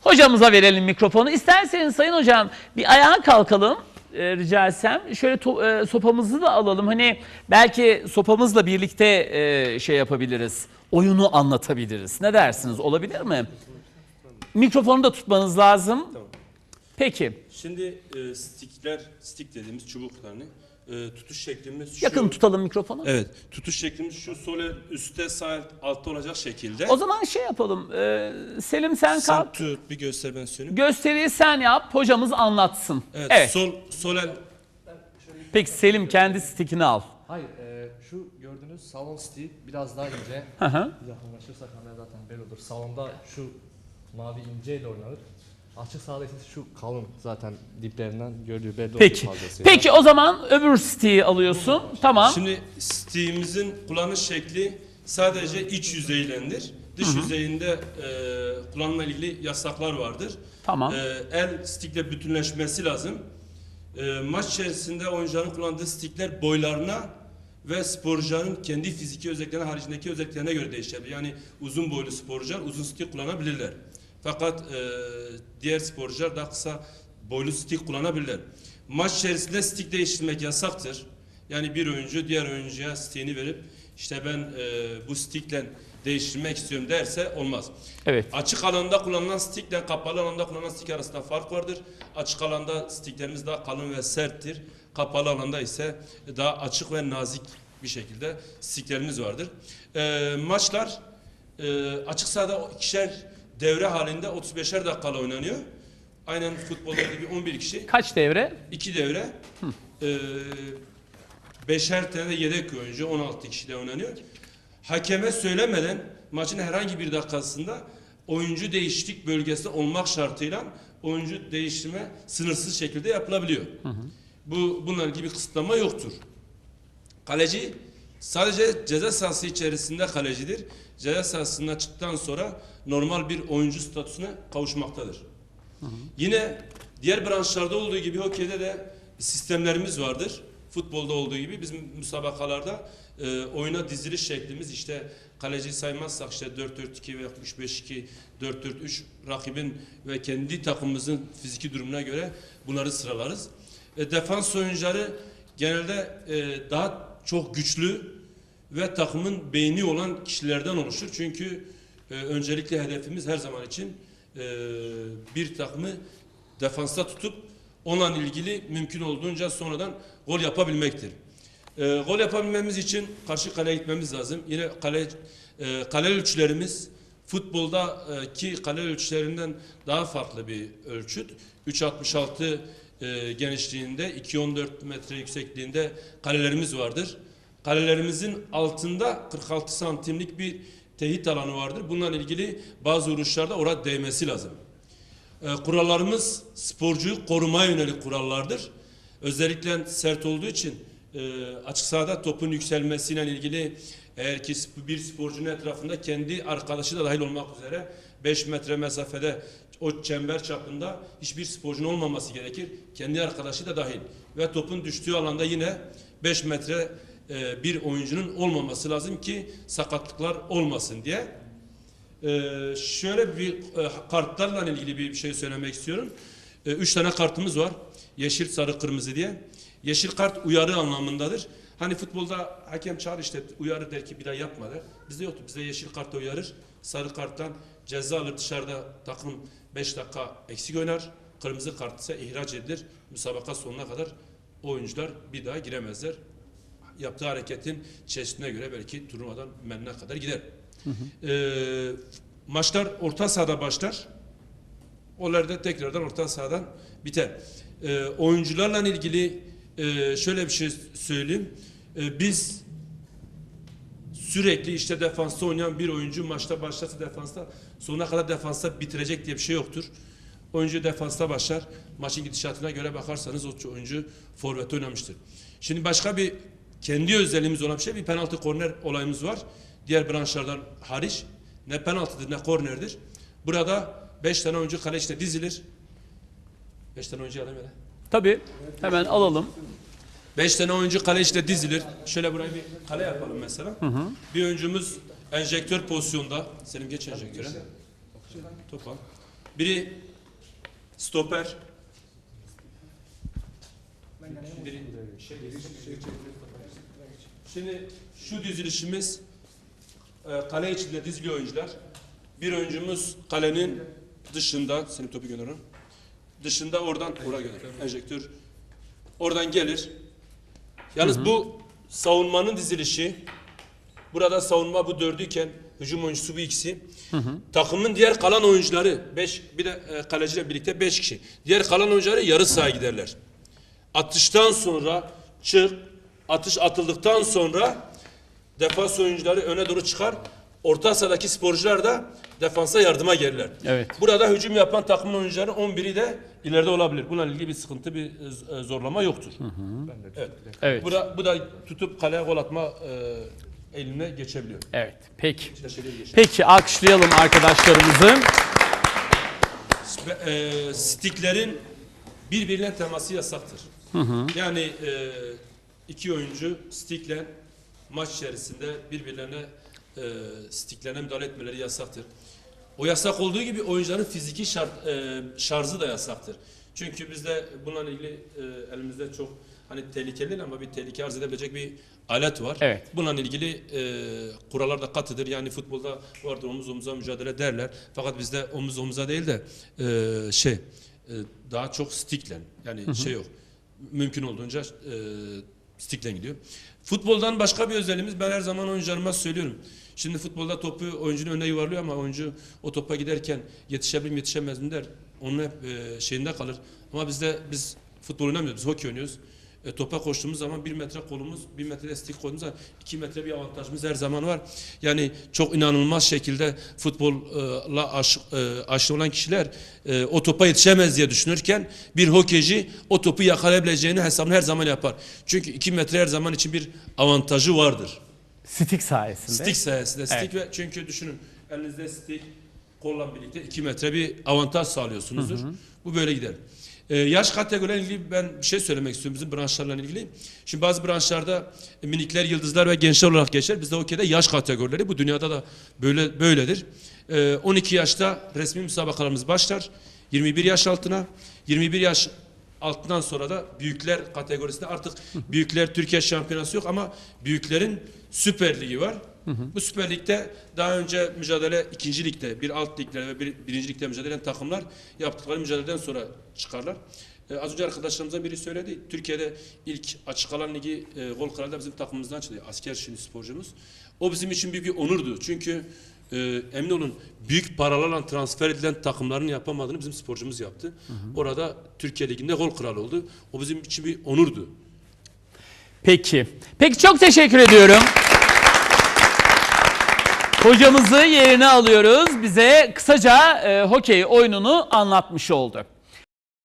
Hocamıza verelim mikrofonu. İsterseniz Sayın Hocam bir ayağa kalkalım e, rica etsem. Şöyle to- e, sopamızı da alalım. Hani belki sopamızla birlikte e, şey yapabiliriz. Oyunu anlatabiliriz. Ne dersiniz? Olabilir mi? Mikrofonu da tutmanız lazım. Peki. Şimdi e, stickler, stick dediğimiz çubuklarını e, tutuş şeklimiz şu. Yakın tutalım mikrofonu. Evet, tutuş şeklimiz şu sol üstte sağ altta olacak şekilde. O zaman şey yapalım. e, Selim sen Sen kalk. tut, bir göster ben söyleyeyim. Gösteriyi sen yap. Hocamız anlatsın. Evet, evet. sol sol el Peki Selim kendi stikini al. Hayır, e, şu gördüğünüz salon stiği biraz daha ince. Hı hı. Yakınlaşırsak kamera zaten belli olur. Salonda şu mavi inceyle oynanır. Açık sahada ise şu kalın zaten diplerinden gördüğü belli Peki. olur fazlasıyla. Peki o zaman öbür stiği alıyorsun. Tamam. Şimdi stick'imizin kullanış şekli sadece iç yüzeylendir. Dış yüzeyinde e, kullanımla ilgili yasaklar vardır. Tamam. E, el stickle bütünleşmesi lazım. E, maç içerisinde oyuncuların kullandığı stickler boylarına ve sporcuların kendi fiziki özelliklerine haricindeki özelliklerine göre değişebilir. Yani uzun boylu sporcular uzun stick kullanabilirler. Fakat e, diğer sporcular daha kısa boylu stick kullanabilirler. Maç içerisinde stick değiştirmek yasaktır. Yani bir oyuncu diğer oyuncuya stickini verip işte ben e, bu stickle değiştirmek istiyorum derse olmaz. Evet. Açık alanda kullanılan stickle kapalı alanda kullanılan stick arasında fark vardır. Açık alanda sticklerimiz daha kalın ve serttir. Kapalı alanda ise daha açık ve nazik bir şekilde sticklerimiz vardır. Ee, maçlar e, açık sahada ikişer devre halinde 35'er dakikada oynanıyor. Aynen futbolda gibi 11 kişi. Kaç devre? iki devre. Ee, beşer tane de yedek oyuncu 16 kişiyle oynanıyor. Hakeme söylemeden maçın herhangi bir dakikasında oyuncu değişiklik bölgesi olmak şartıyla oyuncu değiştirme sınırsız şekilde yapılabiliyor. Bu bununla ilgili bir kısıtlama yoktur. Kaleci sadece ceza sahası içerisinde kalecidir. Ceza sahasından çıktıktan sonra normal bir oyuncu statüsüne kavuşmaktadır. Yine diğer branşlarda olduğu gibi hokeyde de sistemlerimiz vardır. Futbolda olduğu gibi bizim müsabakalarda e, oyuna diziliş şeklimiz işte kaleci saymazsak işte 4-4-2 ve 3-5-2, 4-4-3 rakibin ve kendi takımımızın fiziki durumuna göre bunları sıralarız. E, defans oyuncuları genelde e, daha çok güçlü ve takımın beyni olan kişilerden oluşur. Çünkü e, öncelikle hedefimiz her zaman için e, bir takımı defansta tutup onunla ilgili mümkün olduğunca sonradan gol yapabilmektir. E, gol yapabilmemiz için karşı kaleye gitmemiz lazım. Yine kale e, kale ölçülerimiz futbolda e, ki kale ölçülerinden daha farklı bir ölçüt. 3.66 e, genişliğinde, 2.14 metre yüksekliğinde kalelerimiz vardır. Kalelerimizin altında 46 santimlik bir tehit alanı vardır. Bununla ilgili bazı vuruşlarda orada değmesi lazım. E, kurallarımız sporcuyu korumaya yönelik kurallardır. Özellikle sert olduğu için e, açık sahada topun yükselmesiyle ilgili eğer ki bir sporcunun etrafında kendi arkadaşı da dahil olmak üzere 5 metre mesafede o çember çapında hiçbir sporcunun olmaması gerekir. Kendi arkadaşı da dahil. Ve topun düştüğü alanda yine 5 metre e, bir oyuncunun olmaması lazım ki sakatlıklar olmasın diye. Ee, şöyle bir e, kartlarla ilgili bir şey söylemek istiyorum. Üç tane kartımız var. Yeşil, sarı, kırmızı diye. Yeşil kart uyarı anlamındadır. Hani futbolda hakem çağır işte uyarı der ki bir daha yapma der. Bizde yoktu. Bizde yeşil kartta uyarır. Sarı karttan ceza alır dışarıda takım 5 dakika eksik oynar. Kırmızı kart ise ihraç edilir. Müsabaka sonuna kadar oyuncular bir daha giremezler. Yaptığı hareketin çeşidine göre belki turnuvadan menine kadar gider. Ee, maçlar orta sahada başlar. Onlar da tekrardan orta sahadan biter. Ee, oyuncularla ilgili e, şöyle bir şey söyleyeyim. Ee, biz sürekli işte defansta oynayan bir oyuncu maçta başlarsa defansta sonuna kadar defansta bitirecek diye bir şey yoktur. Oyuncu defansta başlar. Maçın gidişatına göre bakarsanız o oyuncu forvet oynamıştır. Şimdi başka bir kendi özelliğimiz olan bir şey bir penaltı korner olayımız var. Diğer branşlardan hariç ne penaltıdır ne kornerdir. Burada 5 tane oyuncu kale içine dizilir. 5 tane oyuncu alayım hele. Tabii. Hemen alalım. 5 tane oyuncu kale içinde dizilir. Şöyle buraya bir kale yapalım mesela. Bir oyuncumuz enjektör pozisyonda. Selim geç enjektöre. Top al. Biri stoper. Biri- Şimdi şu dizilişimiz e, kale içinde dizili oyuncular. Bir oyuncumuz kalenin dışında, seni topu gönderirim. Dışında oradan oraya gönderirim. Enjektör. Oradan gelir. Yalnız bu savunmanın dizilişi. Burada savunma bu dördüyken hücum oyuncusu bu ikisi. Takımın diğer kalan oyuncuları beş bir de e, kaleciyle birlikte beş kişi. Diğer kalan oyuncuları yarı sahaya giderler. Atıştan sonra çık, atış atıldıktan sonra defans oyuncuları öne doğru çıkar. Orta sahadaki sporcular da defansa yardıma gelirler. Evet. Burada hücum yapan takımın oyuncuları 11'i de ileride olabilir. Bununla ilgili bir sıkıntı, bir e, zorlama yoktur. Evet. Evet. Bu da, bu da tutup kaleye gol atma e, eline geçebiliyor. Evet. Peki. Peki alkışlayalım arkadaşlarımızı. E, sticklerin birbirine teması yasaktır. Yani e, iki oyuncu stickle maç içerisinde birbirlerine e, sticklerine müdahale etmeleri yasaktır. O yasak olduğu gibi oyuncuların fiziki şart, e, şarjı da yasaktır. Çünkü bizde bununla ilgili e, elimizde çok hani tehlikeli ama bir tehlike arz edebilecek bir alet var. Evet. Bununla ilgili e, kurallar da katıdır. Yani futbolda vardır omuz omuza mücadele derler. Fakat bizde omuz omuza değil de e, şey e, daha çok sticklen. Yani şey yok. Mümkün olduğunca e, sticklen gidiyor. Futboldan başka bir özelliğimiz ben her zaman oyuncularıma söylüyorum. Şimdi futbolda topu oyuncunun önüne yuvarlıyor ama oyuncu o topa giderken yetişebilir yetişemez mi der. Onun hep e, şeyinde kalır. Ama bizde biz futbol oynamıyoruz. Biz hokey oynuyoruz. E, topa koştuğumuz zaman bir metre kolumuz, bir metre de stick koyduğumuz zaman iki metre bir avantajımız her zaman var. Yani çok inanılmaz şekilde futbolla aş, e, aşırı olan kişiler e, o topa yetişemez diye düşünürken bir hokeyci o topu yakalayabileceğini hesabını her zaman yapar. Çünkü iki metre her zaman için bir avantajı vardır. Stick sayesinde. Stick sayesinde. Stick ve çünkü düşünün elinizde stick kolla birlikte 2 metre bir avantaj sağlıyorsunuzdur. Bu böyle gider. Ee, yaş kategorilerle ilgili ben bir şey söylemek istiyorum bizim branşlarla ilgili. Şimdi bazı branşlarda e, minikler, yıldızlar ve gençler olarak geçer. Bizde okeyde yaş kategorileri bu dünyada da böyle böyledir. Ee, 12 yaşta resmi müsabakalarımız başlar. 21 yaş altına, 21 yaş altından sonra da büyükler kategorisinde artık büyükler Türkiye şampiyonası yok ama büyüklerin Süper Ligi var. Bu Süper Lig'de daha önce mücadele ikinci ligde bir alt liglerde ve bir, birinci ligde mücadele eden takımlar yaptıkları mücadeleden sonra çıkarlar. Ee, az önce arkadaşlarımızdan biri söyledi. Türkiye'de ilk açık alan ligi e, gol kralı da bizim takımımızdan çıktı. Asker şimdi sporcumuz. O bizim için büyük bir onurdu. Çünkü e, emin olun büyük paralarla transfer edilen takımların yapamadığını bizim sporcumuz yaptı. Orada Türkiye Ligi'nde gol kralı oldu. O bizim için bir onurdu. Peki. Peki çok teşekkür ediyorum. Hocamızı yerine alıyoruz. Bize kısaca e, hokey oyununu anlatmış oldu.